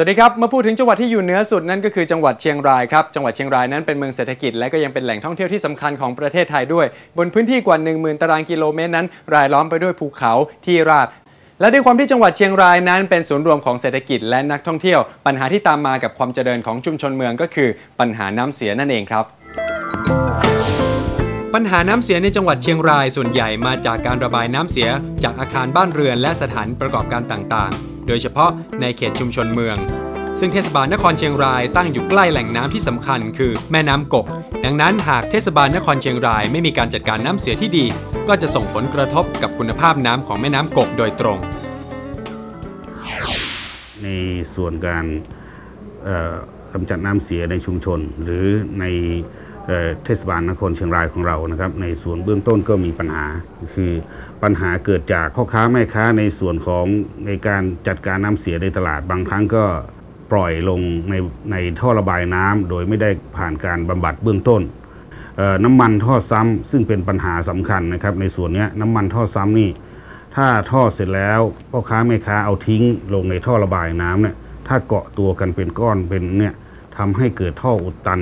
สวัสดีครับ มาพูดถึงจังหวัดที่อยู่เหนือสุดนั่นก็คือจังหวัดเชียงรายครับ จังหวัดเชียงรายนั้นเป็นเมืองเศรษฐกิจและก็ยังเป็นแหล่งท่องเที่ยวที่สำคัญของประเทศไทยด้วย บนพื้นที่กว่า 10,000 ตารางกิโลเมตรนั้น รายล้อมไปด้วยภูเขาที่ราบและด้วยความที่จังหวัดเชียงรายนั้นเป็นศูนย์รวมของเศรษฐกิจและนักท่องเที่ยว ปัญหาที่ตามมากับความเจริญของชุมชนเมืองก็คือ ปัญหาน้ำเสียนั่นเองครับปัญหาน้ำเสียในจังหวัดเชียงรายส่วนใหญ่มาจากการระบายน้ำเสีย จากอาคารบ้านเรือนและสถานประกอบการต่างๆ โดยเฉพาะในเขตชุมชนเมือง ซึ่งเทศบาลนครเชียงรายตั้งอยู่ใกล้แหล่งน้ำที่สำคัญคือแม่น้ำกก ดังนั้นหากเทศบาลนครเชียงรายไม่มีการจัดการน้ำเสียที่ดี ก็จะส่งผลกระทบกับคุณภาพน้ำของแม่น้ำกกโดยตรง ในส่วนการกำจัดน้ำเสียในชุมชนหรือใน เทศบาลนครเชียงรายของเรานะครับในส่วนเบื้องต้นก็มีปัญหา คือปัญหาเกิดจากพ่อค้าแม่ค้าในส่วนของในการจัดการน้ำเสียในตลาดบางครั้งก็ปล่อยลงในในท่อระบายน้ำโดยไม่ได้ผ่านการบำบัดเบื้องต้นน้ำมันท่อซ้ำซึ่งเป็นปัญหาสำคัญนะครับ ในส่วนนี้น้ำมันท่อซ้ำนี่ถ้าท่อเสร็จแล้วพ่อค้าแม่ค้าเอาทิ้งลงในท่อระบายน้ำเนี่ยถ้าเกาะตัวกันเป็นก้อนเป็นเนี่ยทำให้เกิดท่ออุดตัน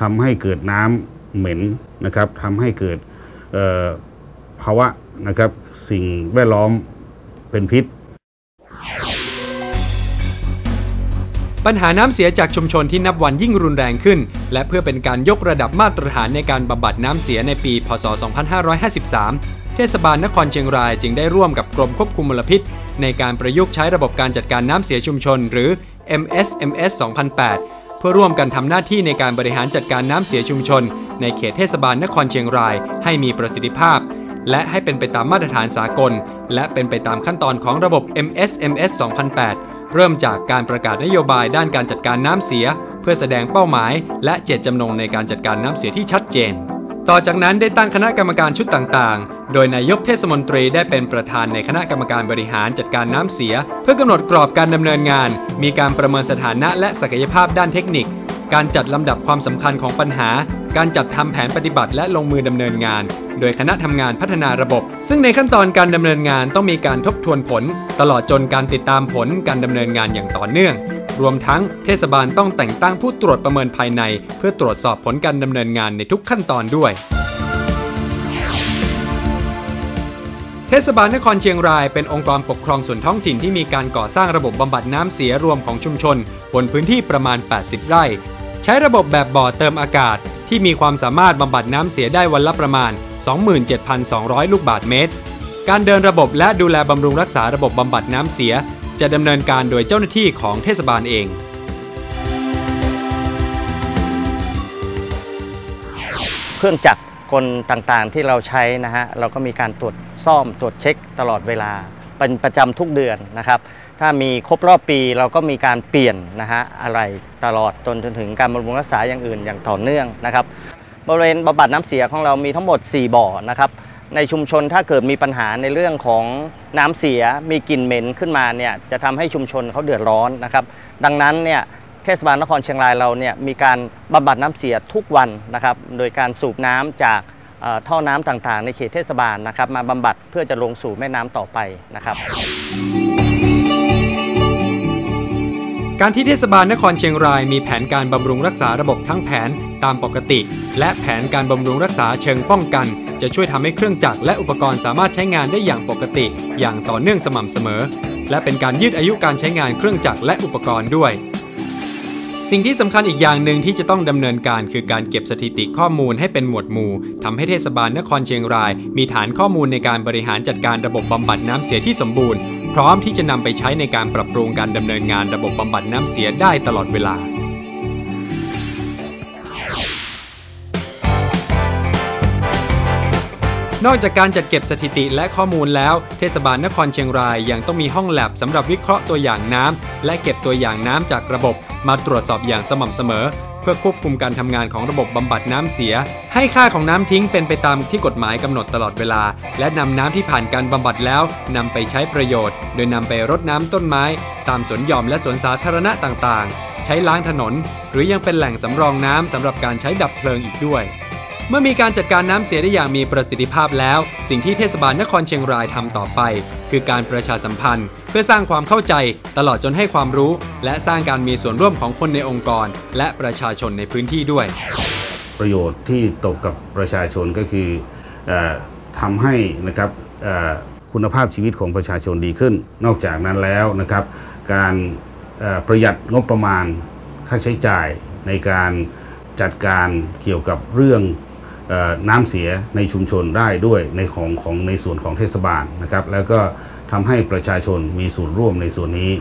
ทำให้เกิดน้ำเหม็นนะครับทำให้เกิดภาวะนะครับสิ่งแวดล้อมเป็นพิษ ปัญหาน้ำเสียจากชุมชนที่นับวันยิ่งรุนแรงขึ้น และเพื่อเป็นการยกระดับมาตรฐานในการบำบัดน้ำเสียในปี พศ 2553เทศบาลนครเชียงรายจึงได้ร่วมกับกรมควบคุมมลพิษ ในการประยุกต์ใช้ระบบการจัดการน้ำเสียชุมชน หรือ MSMS 2008 พื่อร่วมกันทำหน้าที่ในการบริหารจัดการน้ำเสียชุมชน ในเขตเทศบาลนครเชียงราย ให้มีประสิทธิภาพ และให้เป็นไปตามมาตรฐานสากล และเป็นไปตามขั้นตอนของระบบ MSMS 2008 เริ่มจากการประกาศนโยบายด้านการจัดการน้ำเสีย เพื่อแสดงเป้าหมาย และเจตจำนงในการจัดการน้ำเสียที่ชัดเจน ต่อจากนั้นได้ตั้งคณะกรรมการชุดต่างๆ โดยนายกเทศมนตรีได้เป็นประธานในคณะกรรมการบริหารจัดการน้ำเสีย เพื่อกำหนดกรอบการดำเนินงาน มีการประเมินสถานะและศักยภาพด้านเทคนิค การจัดลำดับความสำคัญของปัญหา การจัดทำแผนปฏิบัติและลงมือดำเนินงาน โดยคณะทำงานพัฒนาระบบ ซึ่งในขั้นตอนการดำเนินงานต้องมีการทบทวนผล ตลอดจนการติดตามผลการดำเนินงานอย่างต่อเนื่อง รวมทั้งเทศบาลต้องแต่งตั้งผู้ตรวจประเมินภายใน เพื่อตรวจสอบผลการดำเนินงานในทุกขั้นตอนด้วย เทศบาลนครเชียงรายเป็นองค์กรปกครองส่วนท้องถิ่นที่มีการก่อสร้างระบบบำบัดน้ำเสียรวมของชุมชน บนพื้นที่ประมาณ 80 ไร่ ใช้ระบบแบบบ่อเติมอากาศ ที่มีความสามารถบำบัดน้ำเสียได้วันละประมาณ 27,200 ลูกบาศก์เมตรการเดินระบบและดูแลบำรุงรักษาระบบบำบัดน้ำเสีย จะดำเนินการโดยเจ้าหน้าที่ของเทศบาลเอง เครื่องจักรกลต่างๆที่เราใช้นะฮะเราก็มีการตรวจซ่อมตรวจเช็คตลอดเวลาเป็นประจำทุกเดือนนะครับ ถ้ามีครบรอบปีเราก็มีการเปลี่ยนนะฮะอะไรตลอดจนถึงการบำรุงรักษาอย่างอื่นอย่างต่อเนื่องนะครับบริเวณบำบัดน้ำเสียของเรามีทั้งหมด 4 บ่อนะครับ ในชุมชนถ้าเกิดมีปัญหาในเรื่องของน้ำเสียมีกลิ่นเหม็นขึ้นมาเนี่ยจะทำให้ชุมชนเขาเดือดร้อนนะครับดังนั้นเนี่ยเทศบาลนครเชียงรายเราเนี่ยมีการบำบัดน้ำเสียทุกวันนะครับโดยการสูบน้ำจากท่อน้ำต่างๆ ในเขตเทศบาลนะครับมาบำบัดเพื่อจะลงสู่แม่น้ำต่อไปนะครับการที่เทศบาลนครเชียงรายมีแผนการบำรุงรักษาระบบทั้งแผนตามปกติ และแผนการบำรุงรักษาเชิงป้องกัน จะช่วยทำให้เครื่องจักรและอุปกรณ์สามารถใช้งานได้อย่างปกติ อย่างต่อเนื่องสม่ำเสมอ และเป็นการยืดอายุการใช้งานเครื่องจักรและอุปกรณ์ด้วย สิ่งที่สำคัญอีกอย่างหนึ่งที่จะต้องดำเนินการคือการเก็บสถิติข้อมูลให้เป็นหมวดหมู่ทำให้เทศบาลนครเชียงราย มีฐานข้อมูลในการบริหารจัดการระบบบำบัดน้ำเสียที่สมบูรณ์ พร้อมที่จะนำไปใช้ในการปรับปรุงการดำเนินงานระบบบำบัดน้ำเสียได้ตลอดเวลา นอกจากการจัดเก็บสถิติและข้อมูลแล้ว เทศบาลนครเชียงรายยังต้องมีห้องแลบสำหรับวิเคราะห์ตัวอย่างน้ำและเก็บตัวอย่างน้ำจากระบบ มาตรวจสอบอย่างสม่ำเสมอ เพื่อควบคุมการทำงานของระบบบำบัดน้ำเสีย ให้ค่าของน้ำทิ้งเป็นไปตามที่กฎหมายกำหนดตลอดเวลา และนำน้ำที่ผ่านการบำบัดแล้วนำไปใช้ประโยชน์ โดยนำไปรดน้ำต้นไม้ ตามสวนหย่อมและสวนสาธารณะต่างๆ ใช้ล้างถนน หรือยังเป็นแหล่งสำรองน้ำสำหรับการใช้ดับเพลิงอีกด้วย เมื่อมีการจัดการน้ำเสียได้อย่างมีประสิทธิภาพแล้ว สิ่งที่เทศบาลนครเชียงรายทำต่อไป คือการประชาสัมพันธ์ เพื่อสร้างความเข้าใจ ตลอดจนให้ความรู้ และสร้างการมีส่วนร่วมของคนในองค์กร และประชาชนในพื้นที่ด้วย ประโยชน์ที่ตกกับประชาชนก็คืออทำให้นะครับคุณภาพชีวิตของประชาชนดีขึ้น นอกจากนั้นแล้วนะครับ การประหยัดงบประมาณค่าใช้จ่ายในการจัดการเกี่ยวกับเรื่อง น้ำเสียในชุมชนได้ด้วยในของของในส่วนของเทศบาลนะครับแล้วก็ทำให้ประชาชนมีส่วนร่วมในส่วนนี้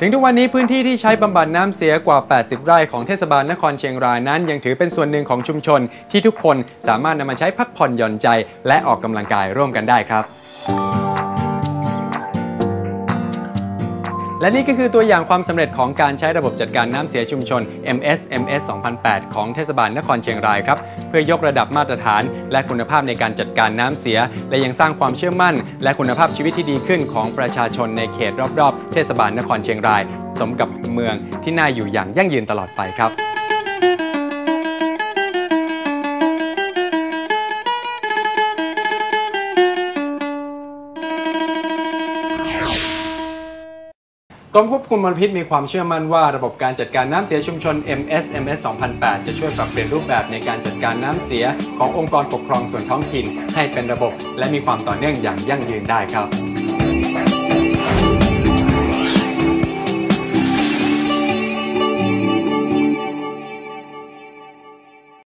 ถึงทุกวันนี้พื้นที่ที่ใช้บำบัดน้ำเสียกว่า 80 ไร่ของเทศบาลนครเชียงรายนั้น ยังถือเป็นส่วนหนึ่งของชุมชนที่ทุกคนสามารถนำมาใช้พักผ่อนหย่อนใจ และออกกำลังกายร่วมกันได้ครับ และนี่ก็คือตัวอย่างความสำเร็จของการใช้ระบบจัดการน้ำเสียชุมชน MSMS 2008 ของเทศบาลนครเชียงรายครับ เพื่อยกระดับมาตรฐาน และคุณภาพในการจัดการน้ำเสีย และยังสร้างความเชื่อมั่น และคุณภาพชีวิตที่ดีขึ้นของประชาชนในเขตรอบๆ เทศบาลนครเชียงราย สมกับเมืองที่น่าอยู่อย่างยั่งยืนตลอดไปครับ กรมควบคุมมลพิษมีความเชื่อมั่นว่าระบบการจัดการน้ำเสียชุมชน MSMS 2008 จะช่วยปรับเปลี่ยนรูปแบบในการจัดการน้ำเสียขององค์กรปกครองส่วนท้องถิ่น ให้เป็นระบบและมีความต่อเนื่องอย่างยั่งยืนได้ครับ